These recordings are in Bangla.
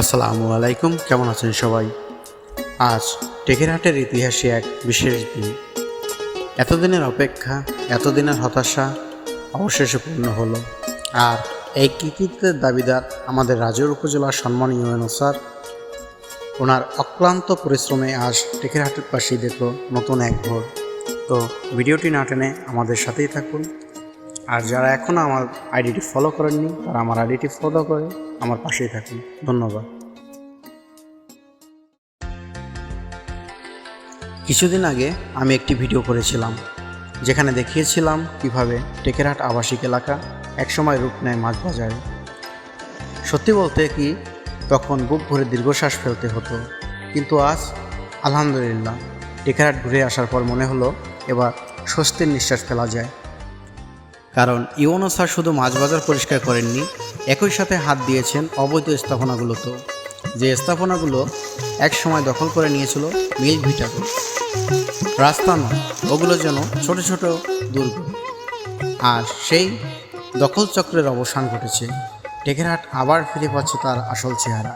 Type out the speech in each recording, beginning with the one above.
আসসালামু আলাইকুম, কেমন আছেন সবাই? আজ টেকেরহাটের ইতিহাসে এক বিশেষ দিন। এতদিনের অপেক্ষা, এতদিনের হতাশা অবশেষে পূর্ণ হলো। আর এই কৃতিত্বের দাবিদার আমাদের রাজৌর উপজেলার সম্মানীয় স্যার ওনার অক্লান্ত পরিশ্রমে আজ টেকেরহাটের পাশেই দেখল নতুন এক ভোর। তো ভিডিওটি না টেনে আমাদের সাথেই থাকুন। আর যারা এখনও আমার আইডিটি ফলো করেননি, তারা আমার আইডিটি ফলো করে আমার পাশেই থাকুন। ধন্যবাদ। কিছুদিন আগে আমি একটি ভিডিও করেছিলাম, যেখানে দেখিয়েছিলাম কীভাবে টেকেরহাট আবাসিক এলাকা একসময় রূপ নেয় মাছ বাজারে। সত্যি বলতে কি, তখন বুক ভরে দীর্ঘশ্বাস ফেলতে হতো, কিন্তু আজ আলহামদুলিল্লাহ, টেকেরহাট ঘুরে আসার পর মনে হলো এবার স্বস্তির নিঃশ্বাস ফেলা যায়। কারণ ইউনো স্যার শুধু মাছ বাজার পরিষ্কার করেননি, একই সাথে হাত দিয়েছেন অবৈধ স্থাপনাগুলোতেও যে স্থাপনাগুলো এক সময় দখল করে নিয়েছিল মিল ভিটাকে রাস্তা নয়, ওগুলো যেন ছোট ছোট দুর্গ। আর সেই দখল চক্রের অবসান ঘটেছে। টেকেরহাট আবার ফিরে পাচ্ছে তার আসল চেহারা।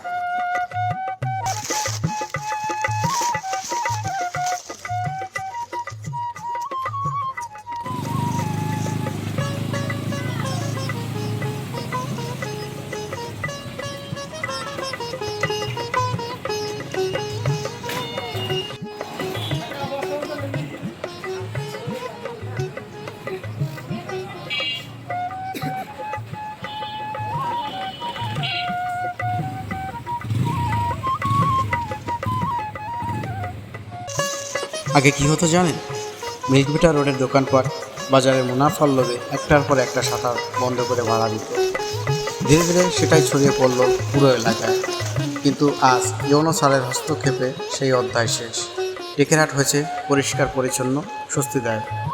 আগে কি হতো জানেন? মিল্কভিটা রোডের দোকানপাট বাজারে মুনাফার লোভে একটার পর একটা সাঁতার বন্ধ করে ভাড়া দিত। ধীরে ধীরে সেটাই ছড়িয়ে পড়ল পুরো এলাকায়। কিন্তু আজ যৌন সারের হস্তক্ষেপে সেই অধ্যায় শেষ। টেকেরহাট হয়েছে পরিষ্কার, পরিচ্ছন্ন, স্বস্তিদায়ক।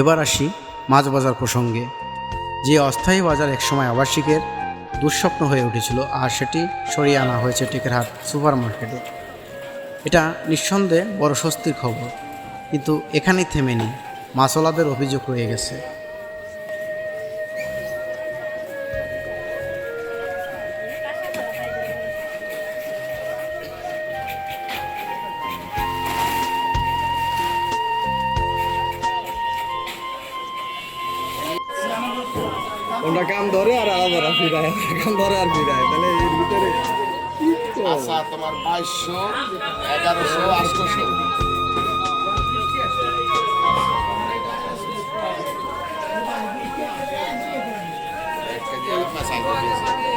এবার আসি মাছ বাজার প্রসঙ্গে। যে অস্থায়ী বাজার একসময় আবাসিকের দুঃস্বপ্ন হয়ে উঠেছিল, আর সেটি সরিয়ে আনা হয়েছে টেকেরহাট সুপার মার্কেটে এটা নিঃসন্দেহে বড় স্বস্তির খবর, কিন্তু এখানেই থেমে নেই। মাছওয়ালাদের অভিযোগ রয়ে গেছে। ওটা কাম ধরে আর আবার ফিরায় কাম ধরে আর ফিরায়। তাহলে এর ভিতরে? আচ্ছা তোমার বাইশশো, এগারোশো, আটশোশো। এক কেজি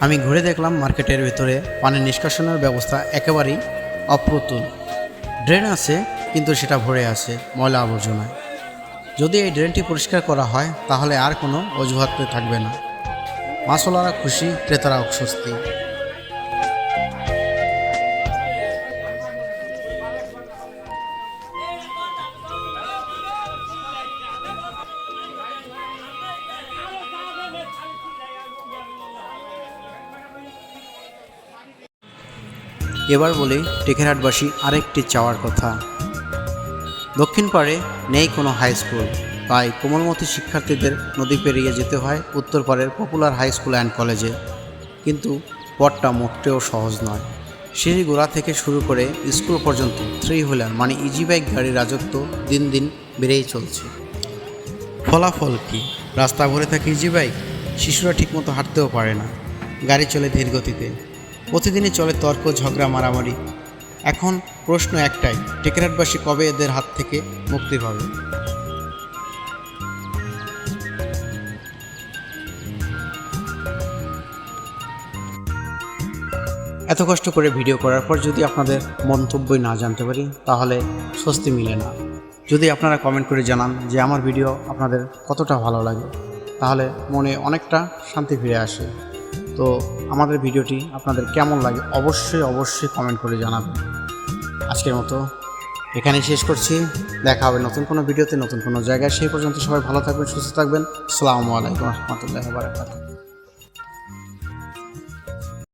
আমি ঘুরে দেখলাম মার্কেটের ভেতরে পানি নিষ্কাশনের ব্যবস্থা একেবারেই অপ্রতুল। ড্রেন আছে, কিন্তু সেটা ভরে আছে ময়লা আবর্জনায়। যদি এই ড্রেনটি পরিষ্কার করা হয়, তাহলে আর কোনো অজুহাত থাকবে না। মাছওয়ালারা খুশি ক্রেতারা অস্বস্তি এবার বলি টেকেরহাটবাসী আরেকটি চাওয়ার কথা। দক্ষিণ পাড়ে নেই কোনো হাই স্কুল তাই কোমলমতি শিক্ষার্থীদের নদী পেরিয়ে যেতে হয় উত্তর পাড়ের পপুলার হাই স্কুল অ্যান্ড কলেজে কিন্তু পথটা মোটেও সহজ নয়। সিঁড়িগোড়া থেকে শুরু করে স্কুল পর্যন্ত থ্রি হুইলার মানে ইজি বাইক গাড়ির রাজত্ব দিন দিন বেড়েই চলছে। ফলাফল কি? রাস্তা ভরে থাকে ইজি বাইক শিশুরা ঠিকমতো হাঁটতেও পারে না। গাড়ি চলে ধীর গতিতে প্রতিদিনই চলে তর্ক, ঝগড়া, মারামারি। এখন প্রশ্ন একটাই টেকেরাটবাসী কবে এদের হাত থেকে মুক্তি পাবে? এত কষ্ট করে ভিডিও করার পর যদি আপনাদের মন্তব্যই না জানতে পারি, তাহলে স্বস্তি মিলে না। যদি আপনারা কমেন্ট করে জানান যে আমার ভিডিও আপনাদের কতটা ভালো লাগে, তাহলে মনে অনেকটা শান্তি ফিরে আসে। তো আমাদের ভিডিওটি আপনাদের কেমন লাগে অবশ্যই অবশ্যই কমেন্ট করে জানাবেন। আজকের মতো এখানেই শেষ করছি। দেখা হবে নতুন কোনো ভিডিওতে, নতুন কোনো জায়গায়। সেই পর্যন্ত সবাই ভালো থাকবেন, সুস্থ থাকবেন। আসসালামু আলাইকুম রহমতুল্লাহ বারাকাতুহ।